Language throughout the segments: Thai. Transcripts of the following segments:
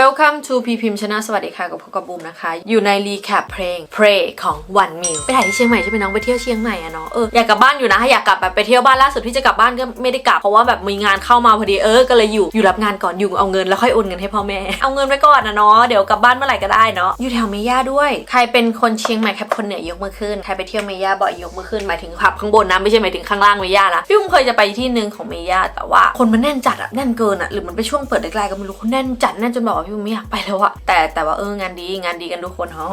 Welcome to พีพิมชนะสวัสดีค่ะกับพบกับบูมนะคะ อยู่ในรีแคปเพลง Pray ของวันมิวไปถ่ายที่เชียงใหม่ใช่ไหมน้องไปเที่ยวเชียงใหม่อะเนาะเอออยากกลับบ้านอยู่นะอยากกลับแบบไปเที่ยวบ้านล่าสุดที่จะกลับบ้านก็ไม่ได้กลับเพราะว่าแบบมีงานเข้ามาพอดีเออก็เลยอยู่อยู่รับงานก่อนอยู่เอาเงินแล้วค่อยโอนเงินให้พ่อแม่เอาเงินไว้ก่อนนะเนาะเดี๋ยวกลับบ้านเมื่อไหร่ก็ได้เนาะอยู่แถวเมย่าด้วย ใครเป็นคนเชียงใหม่แคปคนเหนือยกมือขึ้นใครไปเที่ยวเมย่าบ่อยยกมือขึ้นหมายถึงขับข้างบนนะไม่ใช่หมายถึงข้างล่างเมย่านะพี่บุ้มเคยจะไปที่หนึ่งของเมย่าแต่ว่าคนมันแน่นจัดอะแน่นเกินอะหรือมันเป็นช่วงเปิดแรกๆก็ไม่รู้คนแน่นจัดแน่นจนแบบว่าพี่บุ้มไม่อยากไปแล้วอะแต่แต่ว่าเอองานดีงานดีกันทุกคนอ๋อ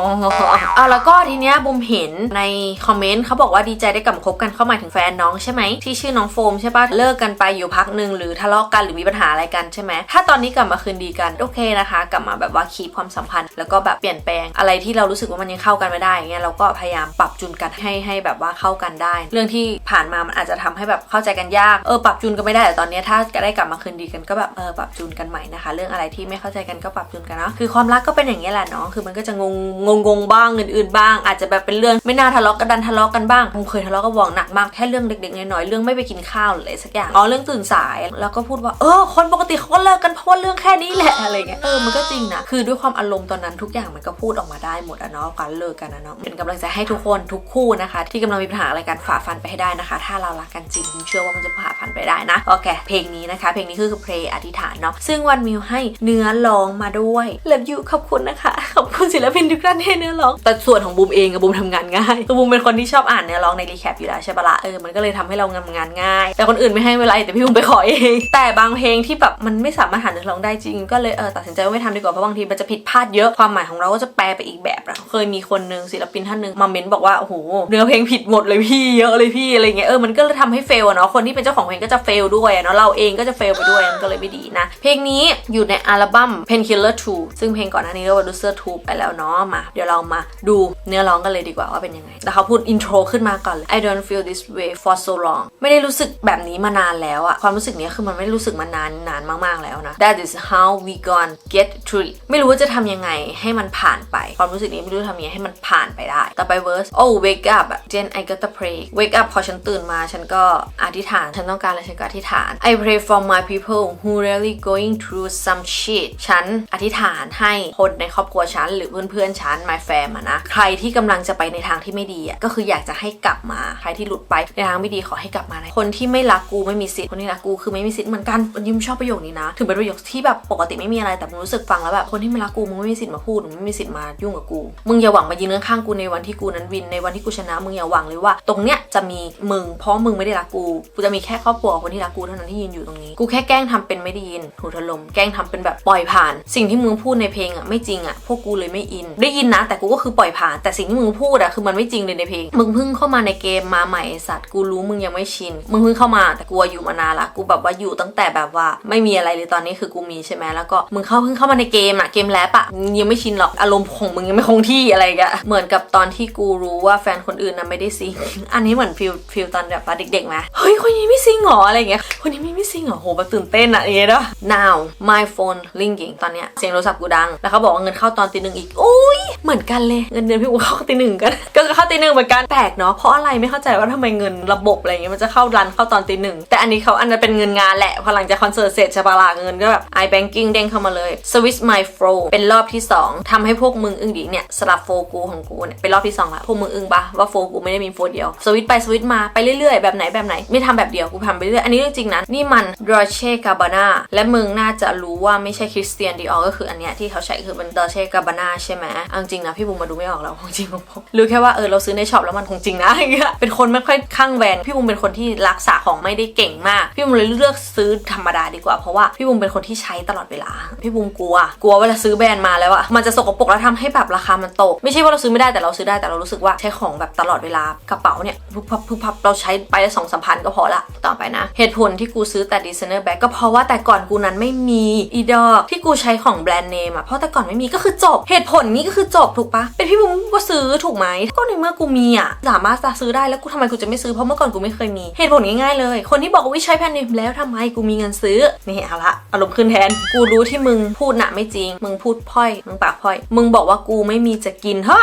แล้วก็ทีเนี้ยบุ้มเห็นในคอมเมนต์เขาบอกว่าดีใจได้กลับมาคบกันเข้าหมายถึงแฟนน้องใช่ไหมที่ชื่อน้องโฟมใช่ปะเลิกกันไปอยู่พักหนึ่งหรือทะเลาะกันหรือมีปัญหาอะไรกันใช่ไหมถ้าตอนนี้กลับมาคืนดีกันโอเคนะคะ กลับมาแบบว่าคีบความสัมพันธ์ แล้วก็แบบเปลี่ยนแปลงอะไรที่เรารู้สึกว่ามันยังเข้ากันไม่ได้อย่างเงี้ยเราก็พยายามปรับจูนกันให้ให้แบบว่าเข้ากันได้ เรื่องที่ผ่านมามันอาจจะทำให้แบบเข้าใจกันยากเออปรับจูนกันไม่ได้แต่ตอนนี้ถ้าได้กลับมาคืนดีกันก็แบบเออปรับจูนกันใหม่นะคะ เรื่องอะไรที่ไม่เข้าใจกันก็ปรับจูนกันเนาะคือความรักก็เป็นอย่างนี้แหละเนาะคือมันก็จะงงงงงบ้างอื่นๆบ้าง อาจจะแบบเป็นเรื่องไม่น่าทะเลาะกันดันทะเลาะกันบ้างผมเคยทะเลาะกับวองหนักมากแค่เรื่องเด็กๆน้อยๆเรื่องไม่ไปกินข้าวหรืออะไรสักอย่างอ๋อเรื่องตื่นสายแล้วก็พูดว่าเออคนปกติเขาก็เลิกกันเพราะว่าเรื่องแค่นี้แหละอะไรเงี้ยเออมันก็จริงนะคือด้วยความอารมณ์ตอนนั้นทุกอย่างมันก็พูดออกมาได้หมดอะเนาะการเลิกกันนะเนาะเป็นกำลังใจให้ทุกคนทุกคู่นะคะ ที่กำลังมีปัญหาอะไรกันฝ่าฟันไปให้ได้นะคะ ถ้าเรารักกันจริงผมเชื่อว่ามันจะผ่าฟันไปได้นะโอเคเพลงนี้นะคะ เพลงนี้คือเพลงอธิษฐานเนาะซึ่งวันมิวให้เนื้อร้องมาด้วยเลิฟยูขอบคุณนะคะ ขอบคุณศิลปินทุกท่านที่ให้เนื้อร้อง แต่ส่วนของบูมเองกับบูมทำงานง่ายคือบูมเป็นคนที่ชอบอ่านเนื้อร้องในรีแคปอยู่แล้วใช่ปะละเออมันก็เลยทำให้เราทำงานง่าย แต่คนอื่นไม่ให้เวลาแต่พี่บูมไปขอเอง แต่บางเพลงที่แบบมันไม่สามารถหาเนื้อร้องได้จริง ก็เลยเออตัดสินใจว่าไม่ทำดีกว่าเพราะบางทีมันจะผิดพลาดเยอะความหมายของเราก็จะแปลไปอีกแบบนะเคยมีคนนึงศิลปินท่านหนึงมาเมนบอกว่าโอ้โหเนื้อเพลงผิดหมดเลยพี่เยอะเลยพี่อะไรเงี้ยเออมันก็เลยทำให้เฟลอะเนาะคนที่เป็นเจ้าของเพลงก็จะเฟลด้วยเนาะเราเองก็จะเฟลไปด้วยมันก็เลยไม่ดีนะ เพลงนี้อยู่ในอัลบั้ม Painkiller 2 ซึ่งเพลงก่อนหน้านี้เรา Producer 2 ไปแล้วเนาะมา เดี๋ยวเรามาดูเนื้อร้องกันเลยดีกว่าว่าเป็นยังไงแล้วเขาพูดอินโทรขึ้นมาก่อนเลย I don't feel this way for so long ไม่ได้รู้สึกแบบนี้มานานแล้วอะความรู้สึกนี้คือมันไม่รู้สึกมานานนานมากๆแล้วนะ That is how we gonna get through it ไม่รู้ว่าจะทำยังไงให้มันผ่านไป ความรู้สึกนี้ไม่รู้จะทำยังไงให้มันผ่านไปได้ ต่อไป verse oh wake up อะ Jen I gotta pray wake up พอฉันตื่นมาฉันก็อธิษฐาน ฉันต้องการอะไรฉันก็อธิษฐาน I pray for my people who really going through some shit ฉันอธิษฐานให้คนในครอบครัวฉันหรือเพื่อนๆฉัน my fam นะใครที่กำลังจะไปในทางที่ไม่ดีอะก็คืออยากจะให้กลับมาใครที่หลุดไปในทางไม่ดีขอให้กลับมานะคนที่ไม่รักกูไม่มีสิทธิ์คนที่รักกูคือไม่มีสิทธิ์เหมือนกันยิ้มชอบประโยคนี้นะ ถึงเป็นประโยคที่แบบปกติไม่มีอะไรแต่มึงรู้สึกฟังแล้วแบบคนที่ไม่รักกูมึงไม่มีสิทธิ์มาพูดมึงไม่มีสิทธิ์มายุ่งกับกู มึงอย่าหวังมายืนข้างกูในวันที่กูนั้นวินในวันที่กูชนะ มึงอย่าหวังเลยว่า ตรงเนี้ยจะมีมึงเพราะมึงไม่ได้รักกูกูจะมีแค่ครอบครัวคนที่รักกูเท่านั้นที่ยืนอยู่ตรงนี้กูแค่แกล้งทำเป็นไม่ได้ยินหูถล่มแกล้งทำเป็นแบบปล่อยผ่านสิ่งที่มึงพูดในเพลงอะไม่จริงอะพวกกูเลยไม่อิน ได้ยินนะ แต่กูก็คือปล่อยผ่าน แต่สิ่งที่มึงพูดอะคือมันไม่จริงเลยในเพลง มึงเพิ่งเข้ามาในเกมมาใหม่สัตว์กูรู้มึงยังไม่ชิน มึงเพิ่งเข้ามาแต่กูอะอยู่มานานละกูแบบว่าอยู่ตั้งแต่แบบว่าไม่มีอะไรเลยตอนนี้คือกูมีใช่ไหมแล้วก็มึงเข้าเพิ่งเข้ามาในเกมอะเกมแรปอะยังไม่ชินหรอกอารมณ์ของมึงยังไม่คงที่อะไรกันเหมือนกับตอนที่กูรู้ว่าแฟนคนอื่นน่ะไม่ได้ซิงอันนี้เหมือนฟิลฟิลตอนแบบว่าเด็กๆไหมเฮ้ยคนนี้ไม่ซิงหรออะไรเงี้ยคนนี้ไม่ไม่ซิงหรอโหแบบตื่นเต้นอะอย่างเงี้ยเนาะ now my phone ringing ตอนเนี้ยเสียงโทรศัพท์กูดัง แล้วเขาบอกว่าเงินเข้าตอนตีหนึ่งอีกอุ้ยเหมือนกันเลยเงินเดือนพี่กูเข้าตีหนึ่งกันก็เข้าตีหนึ่งเหมือนกันแปลกเนาะเพราะอะไรไม่เข้าใจว่าทำไมเงินระบบอะไรเงี้ยมันจะเข้ารันเข้าตอนตีหนึ่งแต่อันนี้เขาอันนั้นเป็นเงินงานแหละพอหลังจากคอนเสิร์ตเสร็จช่ปะล่ะเงินก็แบบ i banking เด้งเข้ามาเลย switch my flow เป็นรอบที่สองทำให้พวกมึงอึ้งดิเนี่ยสลับโฟกูของกูเนี่ยเป็นรอบที่สองละพวกมึงอึ้งปะว่าโฟกูไม่ได้มีโฟเดียวสวิตไปสวิตมาไปเรื่อยๆแบบไหนแบบไหน ไม่ทำแบบเดียวกูทำไปเรื่อยอันนี้เรื่องจริงนะนี่มัน Dolce Gabbana และมึงน่าจะรู้ว่าไม่ใช่คริสเตียนดีออก็คืออันเนี้ยที่เขาใช้คือเป็น Dolce Gabbana ใช่ไหมเอาจริงนะพี่บุ๋มมาดูไม่ออกแล้วของจริงของผมรู้แค่ว่าเออเราซื้อในช็อปแล้วมันคงจริงนะอย่างเงี้ยเป็นคนไม่ค่อยข้างแบรนด์พี่บุ๋มเป็นคนที่รักษาของไม่ได้เก่งมาก พี่บุ๋มเลยเลือกซื้อธรรมดาดีกว่าเพราะว่าพี่บุ๋มเป็นคนที่ใช้ตลอดเวลา พี่บุ๋มกลัว กลัวเวลาซื้อแบรนด์มาแล้วอะมันจะสกปรกแล้วทำให้แบบราคามันตกไม่ใช่ว่าเราซื้อไม่ได้แต่เราซื้อได้แต่เรารู้สึกว่าใช้ของแบบตลอดเวลากระเป๋าเนี่ยพุบพับพุบพับเราใช้ไปสองสามพันก็พอละต่อไปนะ เหตุผลที่กูซื้อแต่ดีไซเนอร์แบ็กก็เพราะว่าแต่ก่อนกูนั้นไม่มีอีดอกที่กูใช้ของแบรนด์เนมอะเพราะแต่ก่อนไม่มีก็คือจบ เหตุผลนี้ก็คือจบถูกปะเป็นพี่บุ้มก็ซื้อถูกไหมก็ในเมื่อกูมีอะสามารถซื้อได้แล้วกูทำไมกูจะไม่ซื้อเพราะเมื่อก่อนกูไม่เคยมีเหตุผลง่ายๆเลย คนที่บอกว่าวิใช้แพนเนมแล้วทำไมกูมีเงินซื้อนี่เอาละอารมณ์ขึ้นแทน กูรู้ที่มึงพูดหนะไม่จริง มึงพูดพ่อยมึงปากพ่อย มึงบอกว่ากูไม่มีจะกินฮ่า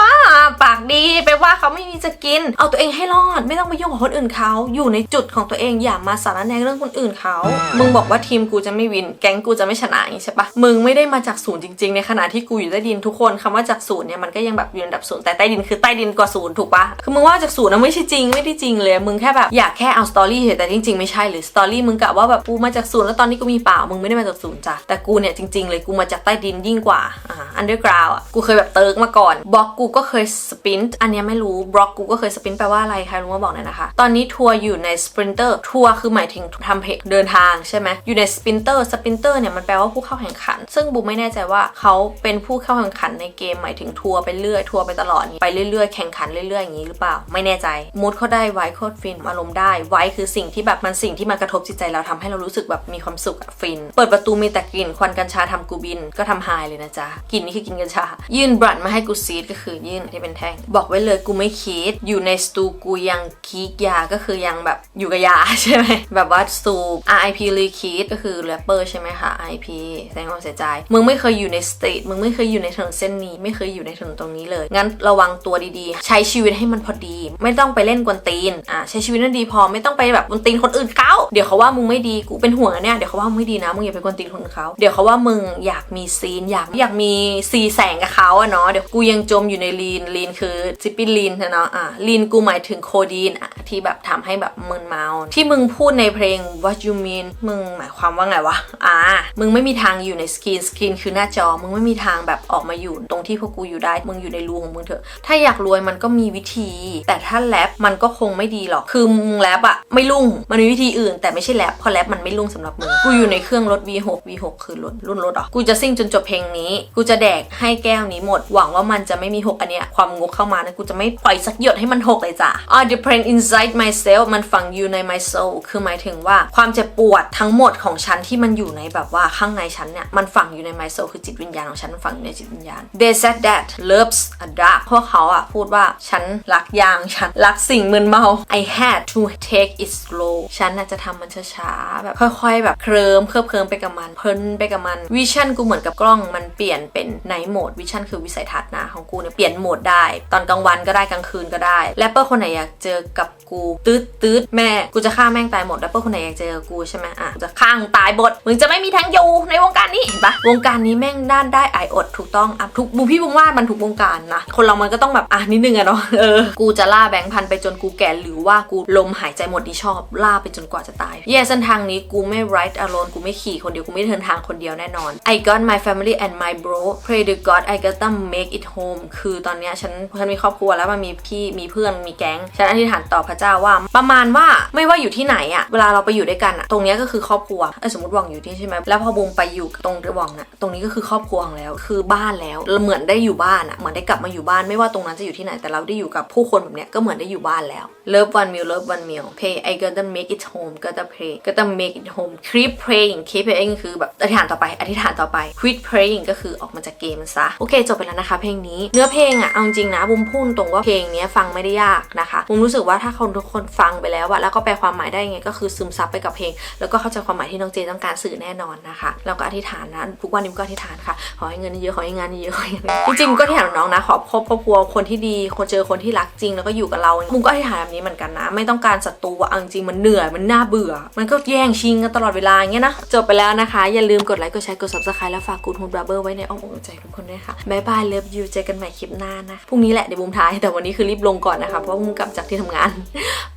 ปากดีไปว่าเขาไม่มีจะกิน เอาตัวเองให้รอดไม่ต้องไปยุ่งกับคนอื่นเขาอยู่ในจุดของตัวเองอย่ามาสารแหนงเรื่องคนอื่นเขามึงบอกว่าทีมกูจะไม่วินแก๊งกูจะไม่ชนะอย่างนี้ใช่ปะมึงไไม่ได้มาจากศูนย์จริงๆ ในขณะที่กูอยู่ใต้ดินทุกคนคำว่าจากศูนย์เนี่ยมันก็ยังแบบอยู่อันดับศูนย์แต่ใต้ดินคือใต้ดินกว่าศูนย์ถูกปะคือมึงว่าจากศูนย์นะไม่ใช่จริงไม่ได้จริงเลยมึงแค่แบบอยากแค่เอาสตอรี่เฉยแต่จริงๆไม่ใช่หรือสตอรี่มึงกะว่าแบบกูมาจากศูนย์แล้วตอนนี้กูมีเปล่ามึงไม่ได้มาจากศูนย์จ้ะแต่กูเนี่ยจริงๆเลยกูมาจากใต้ดินยิ่งกว่าอ่าอันเดอร์กราวอะกูเคยแบบเติร์กมาก่อนบล็อกกูก็เคยสปินอันนี้ไม่รู้บล็อกกูก็เคยสปินแปลว่าอะไรใครรู้มาบอกหน่อยนะคะ ตอนนี้ทัวร์อยู่ในสปรินเตอร์ทัวร์คือหมายถึงทำเพเดินทางใช่ไหมอยู่ในสปรินเตอร์สปรินเตอร์เนี่ยมันแปลว่าผู้เข้าแข่งขันซึ่งบูไม่แน่ใจว่าเขาเป็นผู้เข้าแข่งขันในเกมหมายถึงทัวร์ไปเรื่อยทัวร์ไปตลอดนี้ไปเรื่อยๆแข่งขันเรื่อยๆอย่างนี้หรือเปล่า ไม่แน่ใจมูดเขาได้ไว้โคตรฟินอารมณ์ได้ไว้คือสิ่งที่แบบมันสิ่งที่มากระทบจิตใจเราทำให้เรารู้สึกแบบมีความสุขอะฟิน เปิดประตูมีแต่กลิ่นควันกัญชาทำกูบินก็ทำไฮเลยนะจ๊ะกลิ่นนี่คือกินกัญชา ยื่นบรัดมาให้กูซีดก็คือยื่นที่เป็นแท่งบอกไว้เลยกูไม่คิดอยู่ในสตูกูยังคีกยาก็คือยังแบบอยู่กับยาใช่ไหมแบบว่าสตู RIP ลีคีดก็คือแรปเปอร์ใช่ไหมคะ RIP แสดงความเสียใจมึงไม่เคยอยู่ในสเตทมึงไม่เคยอยู่ในถนนเส้นนี้ ไม่เคยอยู่ในถนนตรงนี้เลย งั้นระวังตัวดีๆ ใช้ชีวิตให้มันพอดี ไม่ต้องไปเล่นกวนตีนอะใช้ชีวิตนั้นดีพอไม่ต้องไปแบบกวนตีนคนอื่นเขาเดี๋ยวเขาว่ามึงไม่ดีกูเป็นห่วงเนี่ยเดี๋ยวเขาว่ามึงไม่ดีนะมึงอย่าไปกวนตีนคนเขาเดี๋ยวเขาว่ามึงอยากมีซีนอยากอยากมีซีแสงกับเขาอะเนาะเดี๋ยวกูยังจมอยู่ในลีนลีนคือซิปปิลีนนะเนาะอะลีนกูหมายถึงโคดีนอะที่แบบทำให้แบบมึนเมา ที่มึงพูดในเพลง what you mean มึงหมายความว่าไงวะอ่ามึงไม่มีทางอยู่ในสกรีนสกรีนคือหน้าจอ มึงไม่มีทางแบบออกมาอยู่ ตรงที่พวกกูอยู่ได้ มึงอยู่ในรูของมึงเถอะ ถ้าอยากรวยมันก็มีวิธี แต่ถ้าแรปมันก็คงไม่ดีหรอก คือมึงแรปอะไม่รุ่ง มันมีวิธีอื่น แต่ไม่ใช่แรปเพราะแรปมันไม่รุ่งสำหรับมึง กูอยู่ในเครื่องรถ V6 V6 คือรถรุ่นรถอะกูจะซิ่งจนจบเพลงนี้ กูจะแดกให้แก้วนี้หมด หวังว่ามันจะไม่มีหกอันเนี้ย ความงกเข้ามานะกูจะไม่ปล่อยสักหยดให้มันหกเลยจ้ะ I depend inside myself มันฝังอยู่ใน my soul คือหมายถึงว่าความเจ็บปวดทั้งหมดของฉันที่มันอยู่ในแบบว่าข้างในฉันเนี่ยมันฝังอยู่ใน my soul คือจิตวิญญาณของฉันมันฝังอยู่ในจิตวิญญาณ They said that loves a dark พวกเขาอะพูดว่าฉันรักยางฉันรักสิ่งมึนเมา I had to take it slow ฉันน่ะจะทำมันช้าๆแบบค่อยๆ แบบเคลิมเคลิบเคลิมไปกับมันเพลินไปกับมันวิชั่นกูเหมือนกับกล้องมันเปลี่ยนเป็นไนโหมดวิชั่นคือวิสัยทัศน์นะของกูเนี่ยเปลี่ยนโหมดได้ ตอนกลางวันก็ได้กลางคืนก็ได้แรปเปอร์คนไหนอยากเจอกับกูตืดตืดแม่กูจะฆ่าแม่งตายหมดแรปเปอร์คนไหนอยากเจอกูใช่ไหมอะกูจะฆ่างตายบทมึงจะไม่มีทางอยู่ในวงการนี้เห็นปะวงการนี้แม่งด้านได้ไออดถูกต้องอะทุกบูพี่บุงว่ามันทุกวงการนะ คนเรามันก็ต้องแบบอะนิดนึงอะเนาะเออ กูจะล่าแบงค์พันไปจนกูแก่หรือว่ากูลมหายใจหมดที่ชอบล่าไปจนกว่าจะตายแย่เส้นทางนี้กูไม่ ride alone กูไม่ขี่คนเดียวกูไม่เดินทางคนเดียวแน่นอน I got my family and my bro pray to God I gotta make it home คือตอนเนี้ยฉันฉันมีครอบครัวแล้วมันมีพี่มีเพื่อนมีแก๊งฉันอธิษฐานต่อพระเจ้าว่า ประมาณว่าไม่ว่าอยู่ที่ไหนอะเวลาเราไปอยู่ด้วยกันอะตรงเนี้ยก็คือครอบครัวเออสมมติวังอยู่ที่ใช่ไหมแล้วพอบูมไปอยู่ตรงวังน่ะตรงนี้ก็คือครอบครัวของแล้วคือบ้านแล้วเราเหมือนได้อยู่บ้านอะเหมือนได้กลับมาอยู่บ้านไม่ว่าตรงนั้นจะอยู่ที่ไหนแต่เราได้อยู่กับผู้คนแบบเนี้ยก็เหมือนได้อยู่บ้านแล้ว Love one meal love one meal pay I gotta make it home gotta pray gotta make it home keep praying keep praying คือแบบอธิษฐานต่อไปอธิษฐานต่อไป quit praying ก็คือออกมาจากเกมซะโอเคจบไปแล้วนะคะ เพลงนี้เนื้อเพลงอะเอาจริงนะบุมพูดตรงว่าเพลงนี้ฟังไม่ได้ยากนะคะบุมรู้สึกว่าถ้าคนทุกคนฟังไปแล้วอะแล้วก็แปลความหมายได้ไงก็คือซึมซับไปกับเพลง แล้วก็เข้าใจความหมายที่น้องเจต้องการสื่อแน่นอนนะคะแล้วก็อธิษฐานนะทุกวันนี้ก็อธิษฐานค่ะ ขอให้เงินเยอะ ขอให้งานเยอะขอให้จริงๆก็อธิษฐานน้องนะ ขอพบครอบครัวคนที่ดี คนเจอคนที่รักจริงแล้วก็อยู่กับเราบุมก็อธิษฐานแบบนี้เหมือนกันนะ ไม่ต้องการศัตรูอะจริงๆมันเหนื่อย มันน่าเบื่อ มันก็แย่งชิงกันตลอดเวลาอย่างเงี้ยนะ จบไปแล้วนะคะ อย่าลืมกดไลค์ กดแชร์ กด subscribe แล้วฝากกูดฮูดบราเบอร์ไว้ในอ้อมอกใจทุกคนด้วยค่ะบายบายเลิฟยูเจอกันใหม่คลิปหน้านะ พรุ่งนี้แหละเดี๋ยวบุมท้าย แต่วันนี้คือรีบลงก่อนนะคะ เพราะว่าบุมกลับจากที่ทำงาน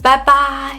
บายบาย